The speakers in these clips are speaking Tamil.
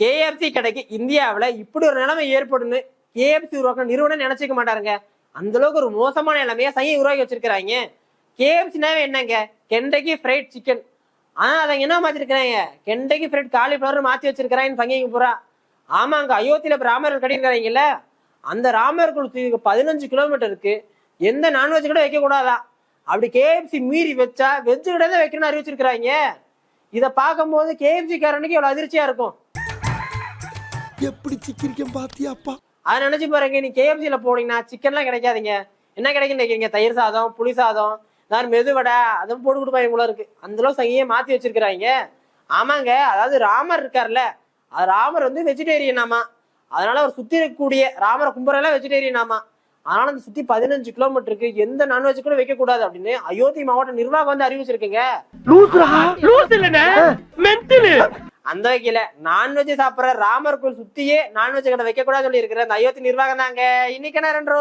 கேஎஃப்சி கடைக்கு இந்தியாவில் இப்படி ஒரு நிலைமை ஏற்படுன்னு கேஎஃப்சி உருவாக்க நிறுவனம் நினைச்சிக்க மாட்டாருங்க. அந்த அளவுக்கு ஒரு மோசமான நிலைமையை சையை உருவாக்கி வச்சிருக்கிறாங்க. கேஎஃப்சினாவே என்னங்க? கெண்டக்கி ஃப்ரைட் சிக்கன் ஆனால் அதை என்ன மாற்றிருக்கிறாங்க கெண்டக்கி ஃப்ரைட் காலிஃப்ளவர் மாற்றி வச்சிருக்கிறாங்கன்னு சங்கிங்க பூரா. ஆமாங்க அயோத்தியில இப்ப ராமர் கட்டியிருக்கிறாங்கல்ல? அந்த ராமர் குளத்துக்கு பதினஞ்சு கிலோமீட்டருக்கு எந்த நான்வெஜ் கூட வைக்கக்கூடாதா அப்படி கேஎஃப்சி மீறி வச்சா வெஜ் கூட தான் வைக்கணும்னு அறிவிச்சிருக்கிறாங்க. இதை பார்க்கும்போது கேஎஃப்சி காரனுக்கு எவ்வளவு அதிர்ச்சியா இருக்கும். எப்படி சிக்கிரிக்கம் பாத்தியாப்பா அதை நினைச்சு பாருங்க நீ கேஎஃப்சியில போனீங்கன்னா சிக்கன்லாம் கிடைக்காதீங்க. என்ன கிடைக்கும் நினைக்கிறீங்க? தயிர் சாதம் புளி சாதம் நான் மெதுவடை அதுவும் போட்டு கொடுப்பாங்க போல இருக்கு. அந்த அளவு சங்கியே மாத்தி வச்சிருக்கிறாங்க. ஆமாங்க அதாவது ராமர் இருக்கார்ல அது ராமர் வந்து வெஜிடேரியனாமா அதனால அவர் சுத்தி இருக்கக்கூடிய ராமரை கும்பரெல்லாம் வெஜிடேரியனாமா அதனால அந்த சுத்தி பதினஞ்சு கிலோமீட்டருக்கு எந்த நான்வெஜ் கூட வைக்க கூடாது அப்படின்னு அயோத்தி மாவட்ட நிர்வாகம் வந்து அறிவிச்சிருக்குங்க. அந்த வகையில நான்வெஜ் சாப்பிடுற ராமர் கோயில் சுத்தியே நான்வெஜ் கடை வைக்க கூடாது சொல்லி இருக்கிற அந்த அயோத்தி நிர்வாகம் தாங்க. இன்னைக்கு என்ன ரெண்டு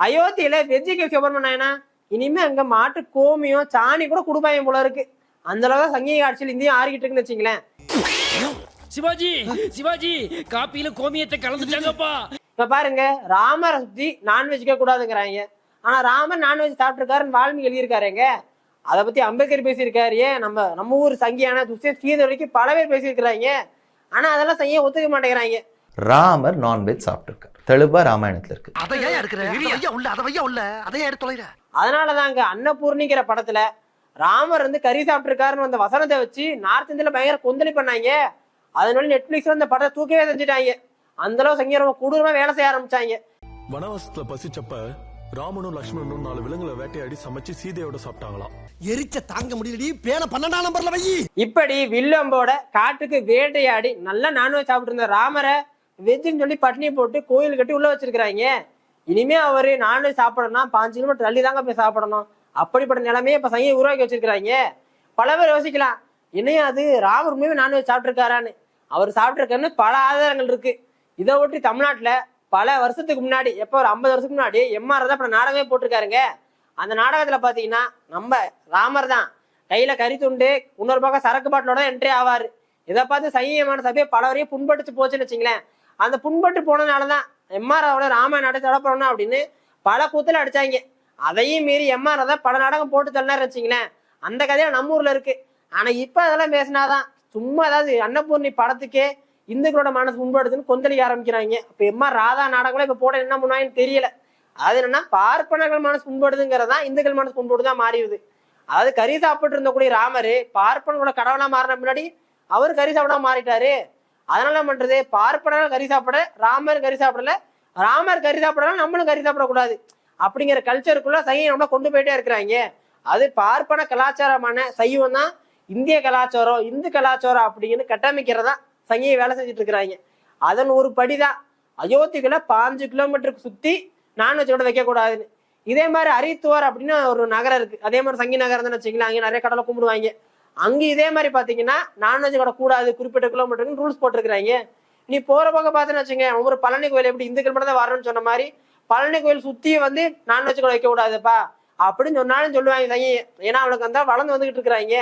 அயோத்தியில வெஜ் கேஃப்சி ஓபன் பண்ணாங்கன்னா இனிமே அங்க மாட்டு கோமியம் சாணி கூட குடுப்பாயம் போல இருக்கு. அந்த அளவுக்கு சங்கீக ஆட்சியில் இந்தியா ஆறிக்கிட்டு இருக்குன்னு வச்சுங்களேன் சிவாஜி சிவாஜி காப்பியில கோமியத்தை கலந்துட்டாங்கப்பா. இப்ப பாருங்க ராமரை சுத்தி நான்வெஜ் கூடாதுங்கிறாங்க ஆனா ராமர் நான்வெஜ் சாப்பிட்டுருக்காருன்னு வால்மீகி எழுதியிருக்காருங்க. அதை பத்தி அம்பேத்கர் பேசியிருக்காரு. ஏன் நம்ம நம்ம ஊர் சங்கியான துஷ்யந்த் ஸ்ரீதர் வரைக்கும் பல பேர் பேசியிருக்கிறாங்க. ஆனா அதெல்லாம் சங்கியா ஒத்துக்க மாட்டேங்கிறாங்க. ராமர் நான்வெஜ் சாப்பிட்டுருக்கார். தெளிவா ராமாயணத்துல இருக்கு. அதனாலதாங்க அன்னபூர்ணிங்கிற படத்துல ராமர் வந்து கறி சாப்பிட்டிருக்காருன்னு வந்த வசனத்தை வச்சு நார்த் இந்தியால பயங்கர கொந்தளி பண்ணாங்க. அதனால நெட்ஃபிளிக்ஸ்ல இந்த படத்தை தூக்கவே செஞ்சுட்டாங்க. அந்த அளவு சங்கீத ரொம்ப கொடூரமா வேலை செய்ய ஆரம்பிச்சாங்க. வனவாசத்துல பசிச்சப்ப ராமனும் லக்ஷ்மணனும் நாலு விலங்குகளை வேட்டையாடி சமைச்சு சீதையோட சாப்பிட்டாங்களாம். எரிச்ச தாங்க முடியலடி பேன பன்னெண்டாம் நம்பர்ல வை. இப்படி வில்லம்போட காட்டுக்கு வேட்டையாடி நல்லா நான்வெஜ் சாப்பிட்டு இருந்த ராமரை வெஜ்ஜுன்னு சொல்லி பட்னி போட்டு கோயில் கட்டி உள்ள வச்சிருக்கிறாங்க. இனிமே அவரு நான்வெஜ் சாப்பிடணும்னா பாஞ்சு கிலோமீட்டர் தள்ளி தாங்க போய் சாப்பிடணும். அப்படிப்பட்ட நிலைமையை இப்ப சங்கியை உருவாக்கி வச்சிருக்கிறாங்க. பல பேர் யோசிக்கலாம் என்னையா அது? ராமர் உண்மையுமே நான்வெஜ் சாப்பிட்டிருக்காரான்னு. அவர் சாப்பிட்டிருக்காருன்னு பல ஆதாரங்கள் இருக்கு. இதை ஒட்டி தமிழ்நாட்டுல பல வருஷத்துக்கு முன்னாடி எப்போ ஒரு ஐம்பது வருஷத்துக்கு முன்னாடி எம்ஆர் தான் இப்போ நாடகமே போட்டிருக்காருங்க. அந்த நாடகத்தில் பார்த்தீங்கன்னா நம்ம ராமர் தான். கையில் கறி துண்டு இன்னொரு பக்கம் சரக்கு பாட்டிலோட என்ட்ரி ஆவார். இதை பார்த்து சையமான சபையை பல வரையும் புண்பட்டுச்சு போச்சுன்னு வச்சுங்களேன். அந்த புண்பட்டு போனதுனாலதான் எம்ஆர்ஓட ராமாயண நாடகம் தடப்படணும் அப்படின்னு பல கூத்தில் அடித்தாங்க அதையும் மீறி எம்ஆர் தான் பல நாடகம் போட்டு தள்ளினார் வச்சுங்களேன். அந்த கதையில நம்ம ஊரில் இருக்குது ஆனால் இப்போ அதெல்லாம் பேசினாதான் சும்மா அதாவது அன்னபூர்ணி படத்துக்கே இந்துக்களோட மனசு முன்படுத்துன்னு கொந்தளிக்க ஆரம்பிக்கிறாங்க. இப்போ எம்மா ராதா நாடகங்களும் இப்ப போட என்ன பண்ணுவாங்கன்னு தெரியல. அது என்னன்னா பார்ப்பனர்கள் மனசு புண்படுதுங்கிறதா இந்துக்கள் மனசு புண்படுதான் மாறிடுது. அதாவது கறி சாப்பிட்டு இருந்தக்கூடிய ராமரு பார்ப்பனோட கடவுளா மாறின முன்னாடி அவர் கறி சாப்பிட மாறிட்டாரு. அதனால என்ன பண்றது? பார்ப்பனர்கள் கறி சாப்பிட ராமர் கறி சாப்பிடல. ராமர் கறி சாப்பிடலாம் நம்மளும் கறி சாப்பிடக்கூடாது. அப்படிங்கிற கல்ச்சருக்குள்ள சைவம் நம்ம கொண்டு போயிட்டே இருக்கிறாங்க. அது பார்ப்பன கலாச்சாரமான சைவம் தான் இந்திய கலாச்சாரம் இந்து கலாச்சாரம் அப்படின்னு கட்டமைக்கிறதா சங்கியை வேலை செஞ்சுட்டு இருக்கிறாங்க. அதன் ஒரு படிதான். அயோத்திக்குள்ள பாஞ்சு கிலோமீட்டருக்கு சுத்தி நான்வெஜ் வைக்க கூடாதுன்னு இதே மாதிரி அரித்துவார் அப்படின்னு ஒரு நகரம் இருக்கு. அதே மாதிரி சங்கி நகரம் தான் வச்சுக்கலாம் அங்கே நிறைய கடலை கும்பிடுவாங்க. அங்கே இதே மாதிரி பாத்தீங்கன்னா நான்வெஜ் கடை கூடாது குறிப்பிட்ட கிலோமீட்டருக்கு ரூல்ஸ் போட்டிருக்கிறாங்க. நீ போற பக்கம் பார்த்தேன்னு வச்சுங்க ஒவ்வொரு பழனி கோயில் எப்படி இந்துக்கள் மட்டும் தான் வரணும்னு சொன்ன மாதிரி பழனி கோயில் சுத்தி வந்து நான்வெஜ் கடை வைக்க கூடாதுப்பா அப்படின்னு சொன்னாலும் சொல்லுவாங்க சங்கி. ஏன்னா அவனுக்கு வந்தா வளர்ந்து வந்துகிட்டு இருக்கிறாங்க.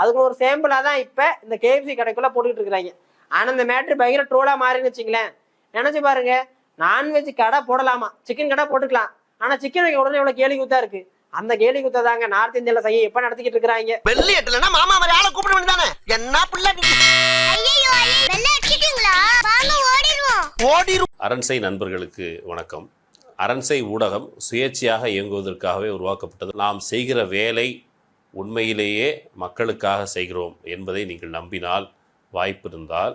அதுக்கு ஒரு சேம்பிளா தான் இப்ப இந்த கேஎஃப்சி கடைக்குள்ள போட்டுக்கிட்டு இருக்கிறாங்க. ஆனா இந்த மேட்ரு பயங்கர ட்ரோலா மாறின்னு வச்சுங்களேன். நினைச்சு பாருங்க. நான்வெஜ் கடை போடலாமா? சிக்கன் கடை போட்டுக்கலாம். ஆனா சிக்கன் வைக்க உடனே எவ்வளவு கேலி குத்தா இருக்கு. அந்த கேலி குத்தா தாங்க நார்த் இந்தியால செய்ய எப்ப நடத்திக்கிட்டு இருக்கிறாங்க? வெள்ளி எட்டுலன்னா மாமா மாதிரி ஆளை கூப்பிட வேண்டியதானே? என்ன பிள்ளை நீ? ஐயோ வெள்ள அடிச்சிட்டீங்களா? வாங்க ஓடிடுவோம். ஓடிரு அரண்சை நண்பர்களுக்கு வணக்கம். அரண்சை ஊடகம் சுயேட்சையாக இயங்குவதற்காகவே உருவாக்கப்பட்டது. நாம் செய்கிற வேலை உண்மையிலேயே மக்களுக்காக செய்கிறோம் என்பதை நீங்கள் நம்பினால் வாய்ப்பு இருந்தால்